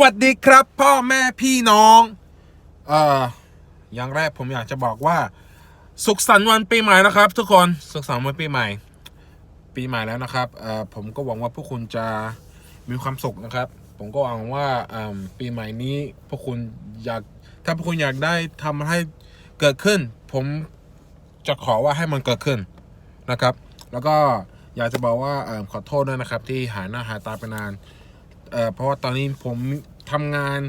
สวัสดีครับ พ่อแม่พี่น้อง เอ่อ อย่างแรกผมอยากจะบอกว่า สุขสันต์วันปีใหม่นะครับ ทุกคน สุขสันต์วันปีใหม่ ปีใหม่แล้วนะครับเอ่อผมก็หวังว่าพวกคุณจะมีความสุขนะครับ ผมก็หวังว่าอ่าปีใหม่นี้พวกคุณอยาก ถ้าพวกคุณอยากได้ทำให้เกิดขึ้น ผมจะขอว่าให้มันเกิดขึ้นนะครับ แล้วก็อยากจะบอกว่าขอโทษด้วยนะครับ ที่หายหน้าหายตาไปนาน เออเพราะว่าตอนนี้ผมทำงาน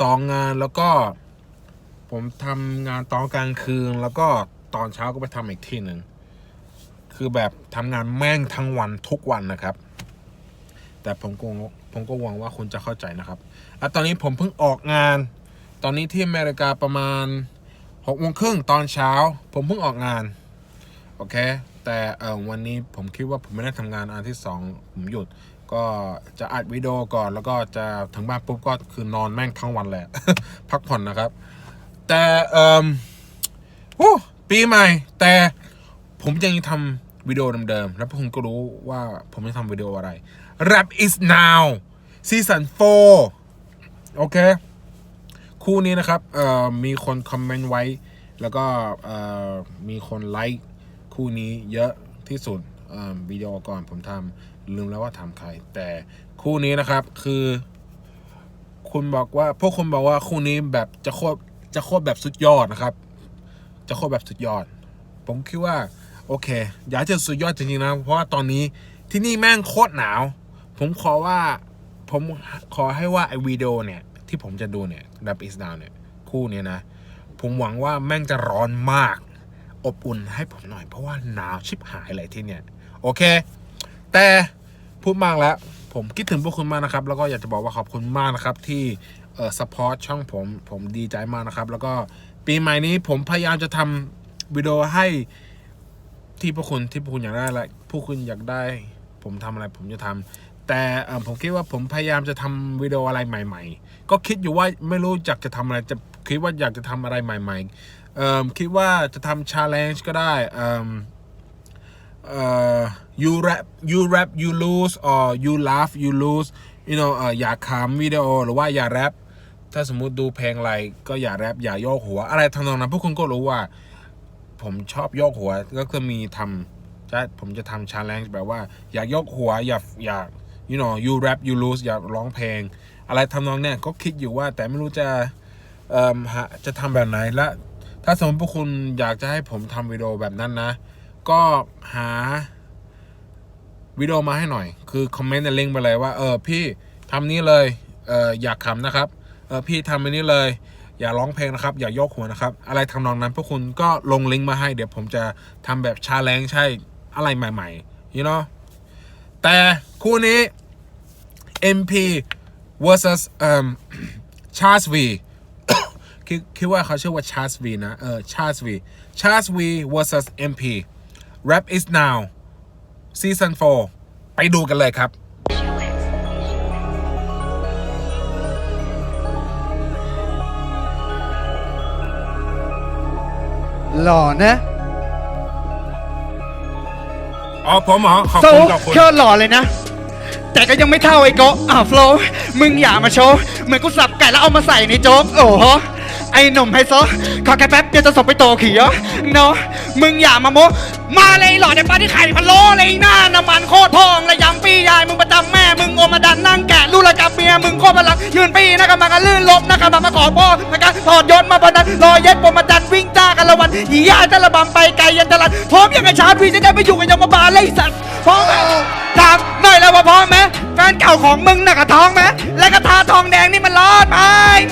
สองงานแล้วก็ ผมทำงานตอนกลางคืน แล้วก็ตอนเช้าก็ไปทำอีกที่หนึ่งคือแบบทำงานแม่งทั้งวันทุกวันนะครับ แต่ผมก็ผมก็หวังว่าคุณจะเข้าใจนะครับแล้วตอนนี้ผมเพิ่งออกงาน ตอนนี้ที่อเมริกาประมาณหกโมงครึ่งตอนเช้า ผมเพิ่งออกงานโอเค แต่เออวันนี้ผมคิดว่าผมไม่ได้ทำงานอันที่สองผมหยุด ก็จะอัดวิดีโอก่อนแล้วก็จะถึงบ้านปุ๊บก็คือนอนแม่งทั้งวันแหละ พักผ่อนนะครับ แต่เออโอ้ปีใหม่ แต่ผมยังทำวิดีโอเดิมๆ แล้วพวกคุณก็รู้ว่าผมจะทำวิดีโออะไร Rap is now season 4โอเค คู่นี้นะครับมีคนคอมเมนต์ไว้ แล้วก็มีคนไลค์คู่นี้เยอะที่สุด วิดีโอก่อนผมทำลืมแล้วว่าทำใคร แต่คู่นี้นะครับคือ คุณบอกว่าพวกคุณบอกว่าคู่นี้แบบจะโคตรจะโคตรแบบสุดยอดนะครับ จะโคตรแบบสุดยอด ผมคิดว่า โอเค อยากจะสุดยอดจริงๆนะ เพราะว่าตอนนี้ที่นี่แม่งโคตรหนาว ผมขอว่าผมขอให้ว่าไอวิดีโอเนี่ย ที่ผมจะดูเนี่ย Rap is down เนี่ย คู่นี้นะ ผมหวังว่าแม่งจะร้อนมาก อบอุ่นให้ผมหน่อยเพราะว่าหนาวชิบหายเลยที่เนี่ย โอเค แต่พูดมากแล้ว ผมคิดถึงพวกคุณมากนะครับ แล้วก็อยากจะบอกว่าขอบคุณมากนะครับที่เอ่อ support ช่องผมผมดีใจมากนะครับ แล้วก็ปีใหม่นี้ผมพยายามจะทำวิดีโอให้ที่พวกคุณที่พวกคุณอยากได้อะไรพวกคุณอยากได้ ผมทำอะไรผมจะทำแต่ผมคิดว่าผมพยายามจะทำวิดีโออะไรใหม่ ๆ ก็คิดอยู่ว่าไม่รู้จักจะทำอะไรจะคิดว่าอยากจะทำอะไรใหม่ ๆคิดว่าจะทำ challenge ก็ได้ อ you rap you rap you lose or you laugh you lose you know เอ่อย่าขำวิดีโอหรือว่าอย่าแรปถ้าสมมุติดูเพลงอะไรก็อย่าแรปอย่าโยกหัว อะไรทำนองนั้นพวกคุณก็รู้ว่า ผมชอบโยกหัวก็คือมีทำจะผมจะทำ challenge แบบว่า อย่าโยกหัวอย่าอย่า you know you rap you lose อย่าร้องเพลง อะไรทำนองเนี้ยก็คิดอยู่ว่า แต่ไม่รู้จะจะทำแบบไหนและถ้าสมมติพวกคุณอยากจะให้ผมทำวิดีโอแบบนั้นนะ ก็หาวิดีโอมาให้หน่อย คือคอมเมนต์ในลิงก์ไปเลยว่า เออพี่ทำนี้เลยเอออยากขำนะครับ เออพี่ทำอันนี้เลย อย่าร้องเพลงนะครับ อย่ายกหัวนะครับ อะไรทำนองนั้นพวกคุณก็ลงลิงก์มาให้ เดี๋ยวผมจะทำแบบชาเลนจ์ใช่อะไรใหม่ๆ you know แต่คู่นี้ MP versus เอ่อ Charles V คิดคิดว่าเขาชื่อว่า Charles V นะ เออ Charles V Charles V versus MP Rap is now Season 4 ไปดูกันเลยครับหล่อนะอ๋อผมเหรอขอบโซคุณขอบคุณเคิร์หล่อเลยนะ แต่ก็ยังไม่เท่าไอ้โกะอ่าวโฟลว์มึงอย่ามาโชว์ เหมือนกูสับไก่แล้วเอามาใส่ในโจ๊กโอ้โหไอ้หนุ่มไฮโซขอแค่แป๊บเดียวจะส่งไปโตขี่เหรอเนาะมึงอย่ามาโมมาเลยหล่อในปลาที่ไข่พะโล้เลยหน้าน้ำมันโคตรพองและยำปียายมึงประจำแม่มึงโอมาดันนั่งแกะลูกละกับเมียมึงโคตรพลังยืนปีนะครับมากันลื่นลบนะครับมาขอพ่อมากันถอดยศมาพนันรอเย็ดปมมาดันวิ่งจ้ากันละวันหยียาจะระบำไปไกลยันตะลันพร้อมยังไงชาร์พีจะได้ไปอยู่กับยมบาลเลยสัตว์พร้อมไหม ถามหน่อยแล้วว่าพร้อมไหมแฟนเก่าของมึงน่ะกระท้องไหมและกระทาทองแดงนี่มันรอดไหม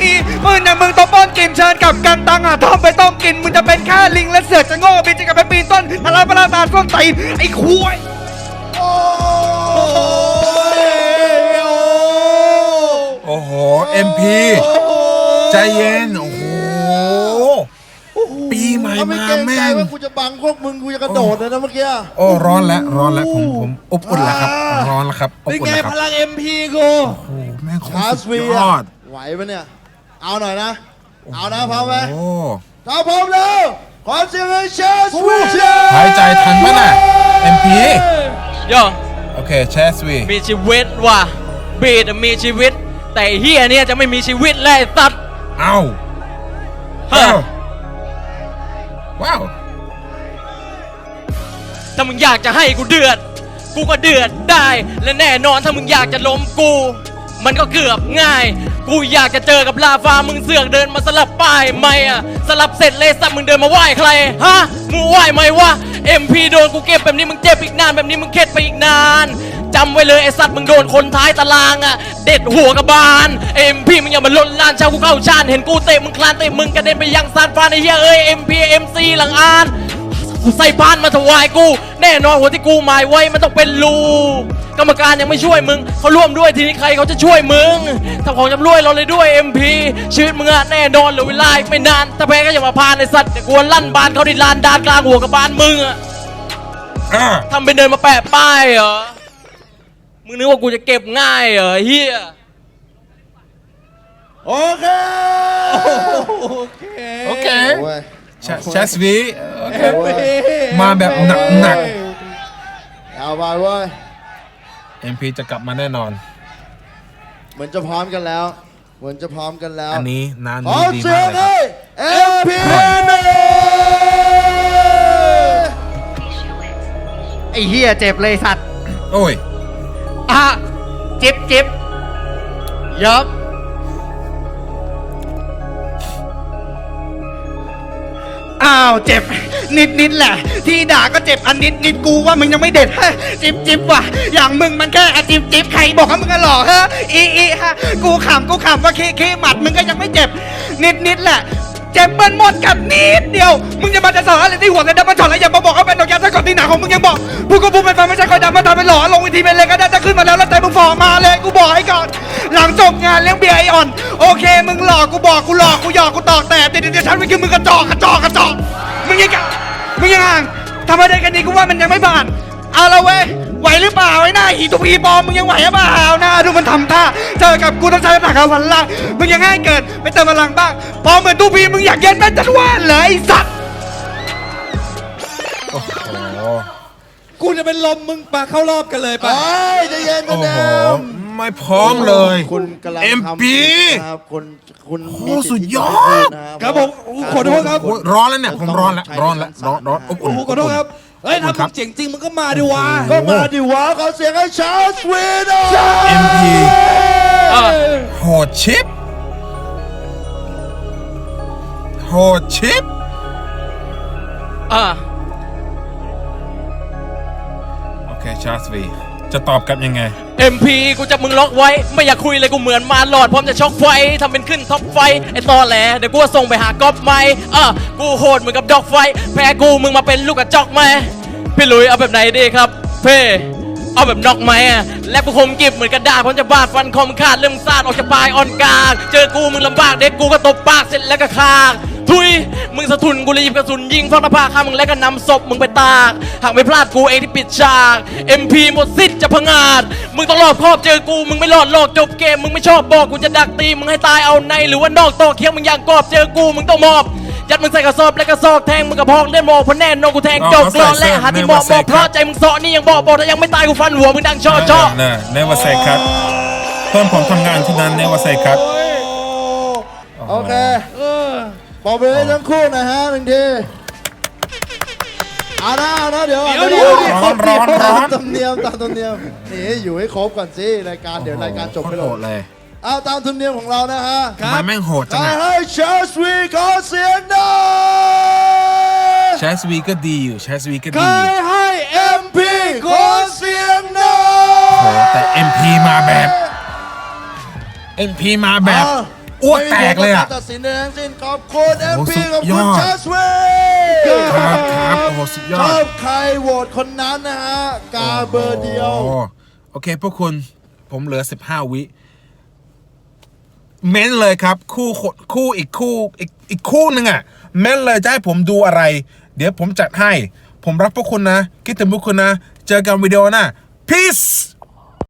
มีมึงน่ะมึงต้องป้อนกินเชิญกับกันตังอะทองไปต้มกินมึงจะเป็นแค่ลิงและเสือกจะโง่บินจะกลับไปปีนต้นทะเลาะประตาส้นตีนไอ้ควยโอ้โห MP ใจเย็นโอ้โห ปีใหม่เขาไม่มาเกรงใจแม่งว่ากูจะบังพวกมึงกูจะกระโดดเลยนะเมื่อกี้ โอ้ร้อนแล้วร้อนแล้วผมผมอบอุ่นแล้วครับร้อนแล้วครับอบเป็นอุ่นไงแล้วคพรับลังเอ็มพีกูโอ้โหแม่งโคตชารร์สุสดวียอดไหวปะเนี่ย เอาหน่อยนะ เอานะพร้อมไหมโอ้ถ้าพร้อมแล้วขอเสียงให้ชาร์สวีหายใจทันปะน่ะ MP โยโอเคแชสวีมีชีวิตว่ะบีดมีชีวิต แต่ไอ้เฮียเนี่ยจะไม่มีชีวิตแล้วไอ้สัตว์เอ้าฮะเอ้า ว้าวถ้ามึงอยากจะให้กูเดือด กูก็เดือดได้ และแน่นอนถ้ามึงอยากจะล้มกู มันก็เกือบง่าย กูอยากจะเจอกับลาฟามึงเสือกเดินมาสลับป้ายไม่อะสลับเสร็จเลยสัตว์มึงเดินมาไหว้ใคร ฮะ มึงไหว้ไหมวะ MP โดนกูเก็บแบบนี้มึงเจ็บอีกนานแบบนี้มึงเข็ดไปอีกนาน จำไว้เลยไอ้สัตว์มึงโดนคนท้ายตารางอะเด็ดหัวกระบาล MP มึงอย่ามาลนลานชาวกูเข้าชานเห็นกูเตะมึงคลานเตะมึงกระเด็นไปยังซานฟรานไอ้เหี้ยเอ้ย MP MC หลังอานกูใส่พานมาถวายกู แน่นอนหัวที่กูหมายไว้มันต้องเป็นรูกรรมการยังไม่ช่วยมึงเขาร่วมด้วยทีนี้ใครเขาจะช่วยมึงทำของจำรวยเราเลยด้วย MP ชีวิตมึงอะแน่นอนเหลือเวลาอีกไม่นานถ้าแพ้ก็อย่ามาพานไอ้สัตว์เดี๋ยวกลัวลั่นบานเขาดิลานดานกลางหัวกับบานมึงอะอ่าทำเป็นเดินมาแปะป้ายเหรอ มึงนึกว่ากูจะเก็บง่ายเหรอเฮียโอเคโอเคโอ้ยแชแชสวีโอเค มาแบบหนักหนักเอาไปเว้ย MP จะกลับมาแน่นอน เหมือนจะพร้อมกันแล้ว เหมือนจะพร้อมกันแล้วอันนี้นานขอนี้ดีเสีมายกงเลยคให้รับ MP ไอ้เฮียเจ็บเลยสัตว์ โอ้ย อะจิบจิบยับอ้าวเจ็บ นิดนิดแหละ ที่ด่าก็เจ็บอันนิดนิดกูว่ามึงยังไม่เด็ดฮะจิบจิบว่ะอย่างมึงมันแค่อะจิบจิบใครบอกว่ามึงอะหล่อฮะอีอีฮะกูขำกูขำว่าเคเคหมัดมึงก็ยังไม่เจ็บ นิดนิดแหละ เจ็บเบิ้ลหมดกันนิดเดียว มึงจะมาจะสอนอะไรที่หัวกันดับมาช็อตแล้วอย่ามาบอกว่าเป็นดอกยาถ้าก่อนที่หนาของมึงยังบอกพูดก็พูดไปฟังไม่ใช่คอยดำมาทำเป็นหล่อลงวิธีเป็นเลยก็ได้จะขึ้นมาแล้วแล้วใจมึงฟอมาเลยกูบอกให้ก่อน หลังจบงานเลี้ยงเบียร์ไอออน โอเค มึงหลอกกูบอกกูหลอกกูหยอกกูตอกแต่แต่เดี๋ยวฉันไม่คือมึงกระจอกกระจอกกระจอกมึงยังกะมึงยังห่างทำอะไรกันดีกูว่ามันยังไม่ผ่าน เอาละเว้ยไหวหรือเปล่าไอ้หน้าอีตุพีปอมมึงยังไหวหรือเปล่าหน้าดูมันทำท่าเจอกับกูต้องใช้หนักเอาวันล่างมึงยังง่ายเกินไปเติมพลังบ้างพอเหมือนตูพีมึงอยากเย็นแม่จันว่านเหรอไอ้สัตว์โอ้โหกูจะเป็นลมมึงปะเข้ารอบกันเลยไปปะใจะเย็นกัโอ้นโหเดิมไม่พร้อมเลย คุณกำลังทำ MP นะครับคุณคุณโอ้มีสุดยอดครับผมโอ้ขอโทษครับ โอ้ยร้อนแล้วเนี่ยผมร้อนแล้วร้อนแล้วร้อนร้อนอบอุ่โอ้นโหขอโทษครับ เฮ้ยขอบคุณถ้าครัมึบงเจ๋งจริงมึงก็มาดิวะก็มาดิวะขอเสียงให้ชาร์ลส์วีด MP อะโหดชิปโหดชิปอะโอเคชาร์สวี จะตอบกลับยังไง MP กูจับมึงล็อกไว้ ไม่อยากคุยเลยกูเหมือนมาหลอดพร้อมจะช็อกไฟทำเป็นขึ้นท็อปไฟไอ้ตอแหลเดี๋ยวกูส่งไปหากอบไหมอะกูโหดเหมือนกับดอกไฟ แพ้กูมึงมาเป็นลูกกระจอกไหมพี่หลุยเอาแบบไหนดีครับ เพ่เอาแบบนอกไหมอะและกูคมกิบเหมือนกระดาษพร้อมจะบาดฟันคมขาดเริ่มซาดออกจากปลายอ่อนกลาง เจอกูมึงลำบากเด็กกูก็ตบปากเสร็จแล้วก็คาง ทุยมึงสะทุนกูเลยหยิบกระสุนยิงฟังหน้าผากข้างมึงแล้วก็นำศพมึงไปตากหากไม่พลาดกูเองที่ปิดฉาก MP หมดสิทธิ์จะพังอาจมึงต้องรอบครอบเจอกูมึงไม่รอดโลกจบเกมมึงไม่ชอบบอกกูจะดักตีมึงให้ตายเอาในหรือว่านอกตอกเคี้ยวมึงอย่างกรอบเจอกูมึงต้องมอบยัดมึงใส่กระสอบและกระสอบแทงมึงกระพอกเล่นโมเพราะแน่นอนกูแทงจบกรอนและหาที่เหมาะบอกเพราะใจมึงเสาะนี่ยังบอกบอกแต่ยังไม่ตายกูฟันหัวมึงดังช่อช่อเน่เนวเซครับเพื่อนผมทำงานที่นั้นเนวเซครับโอเค ปอบมือให้ทั้งคู่นะฮะหนึ่งทีเอานะเอานะเดี๋ยวเดี๋ยวเดี๋ยวร้อนร้อนร้อน ตามธรรมเนียมตามธรรมเนียมนี่อยู่ให้ครบก่อนสิรายการเดี๋ยวรายการจบไปโคตเลโหดยเลยเอาตามธรรมเนียมของเรานะฮะทำไมแม่งโหดจังใครอะให้ชาร์ลส์วีขอเสียงหน่อยแชสวีก็ดีอยู่แชสวีก็ใคดีรอยู่ให้ MP ขอเสียงหน่อโหยแต่ MP มาแบบ MP มาแบบอ้วกแตกเลยอะไม่มีผการตัดสินใดทั้งสิ้นข อบคุณโอ้ MP สุดขอบยคุณอดชาร์ลส์วีครับครับโอ้โหสุดยชออดบใครโหวตคนนั้นนะฮะ กาเบอร์เดียว โอ้โอเคพวกคุณผมเหลือ 15 วิ เม้นเลยครับ คู่คนคู่อีกคู่อีกอีกคู่หนึ่งอะเม้นเลยจะให้ผมดูอะไร เดี๋ยวผมจัดให้ ผมรักพวกคุณนะ คิดถึงพวกคุณนะ เจอกันวิดีโอหน้า peace